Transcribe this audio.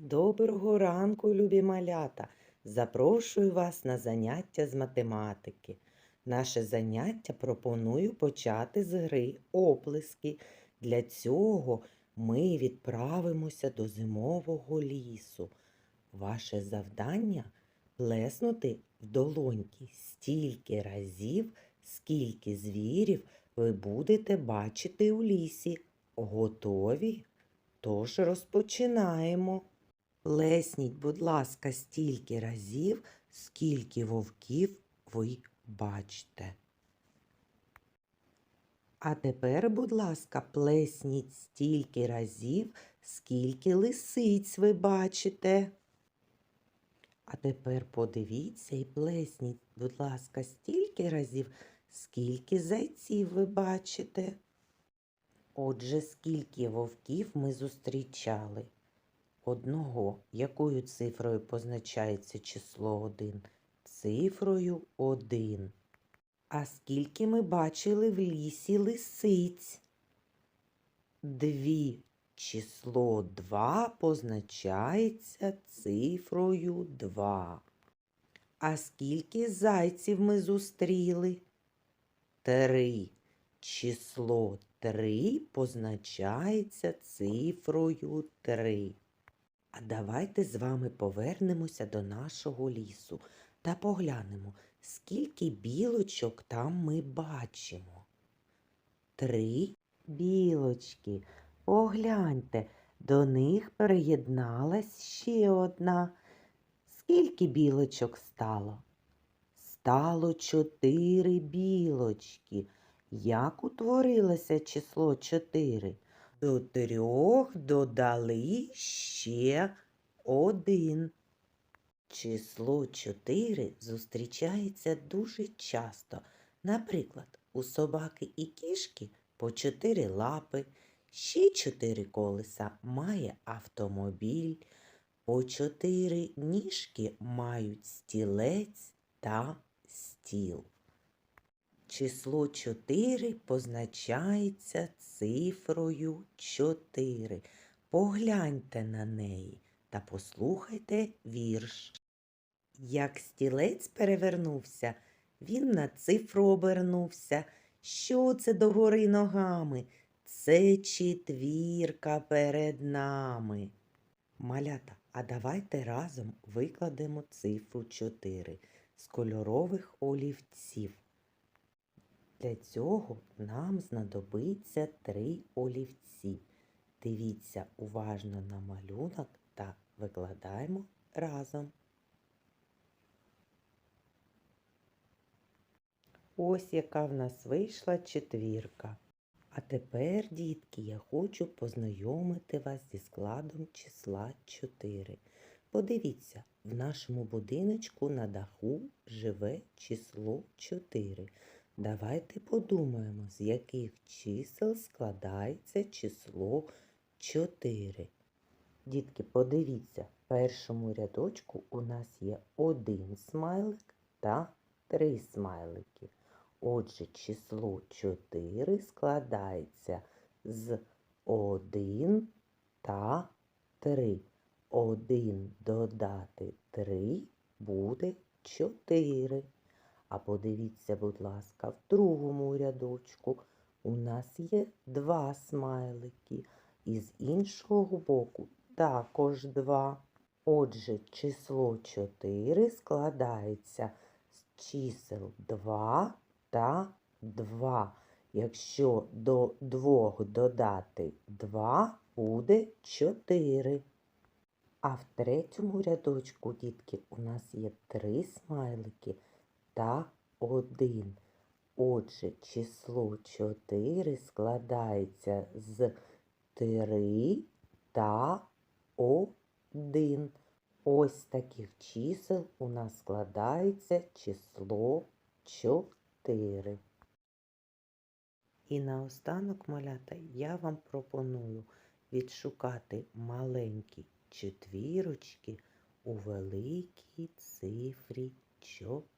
Доброго ранку, любі малята! Запрошую вас на заняття з математики. Наше заняття пропоную почати з гри оплески. Для цього ми відправимося до зимового лісу. Ваше завдання плеснути в долоньки стільки разів, скільки звірів ви будете бачити у лісі. Готові? Тож розпочинаємо. Плесніть, будь ласка, стільки разів, скільки вовків ви бачите. А тепер, будь ласка, плесніть стільки разів, скільки лисиць ви бачите. А тепер подивіться і плесніть, будь ласка, стільки разів, скільки зайців ви бачите. Отже, скільки вовків ми зустрічали? Одного. Якою цифрою позначається число 1? Цифрою 1. А скільки ми бачили в лісі лисиць? Дві. Число 2 позначається цифрою 2. А скільки зайців ми зустріли? Три. Число 3 позначається цифрою 3. А давайте з вами повернемося до нашого лісу та поглянемо, скільки білочок там ми бачимо. Три білочки. Погляньте, до них приєдналась ще одна. Скільки білочок стало? Стало чотири білочки. Як утворилося число 4? До трьох додали ще один. Число 4 зустрічається дуже часто. Наприклад, у собаки і кішки по 4 лапи, ще 4 колеса має автомобіль, по 4 ніжки мають стілець та стіл. Число 4 позначається цифрою 4. Погляньте на неї та послухайте вірш. Як стілець перевернувся, він на цифру обернувся. Що це догори ногами? Це четвірка перед нами. Малята, а давайте разом викладемо цифру 4 з кольорових олівців. Для цього нам знадобиться три олівці. Дивіться уважно на малюнок та викладаємо разом. Ось яка в нас вийшла четвірка. А тепер, дітки, я хочу познайомити вас зі складом числа 4. Подивіться, в нашому будиночку на даху живе число 4. Давайте подумаємо, з яких чисел складається число 4. Дітки, подивіться, в першому рядочку у нас є один смайлик та три смайлики. Отже, число 4 складається з 1 та 3. 1 додати 3 буде 4. А подивіться, будь ласка, в другому рядочку у нас є два смайлики, і з іншого боку також два. Отже, число 4 складається з чисел 2 та 2. Якщо до 2 додати 2, буде 4. А в третьому рядочку, дітки, у нас є три смайлики та 1. Отже, число 4 складається з 3 та 1. Ось таких чисел у нас складається число 4. І наостанок, малята, я вам пропоную відшукати маленькі четвірочки у великій цифрі 4.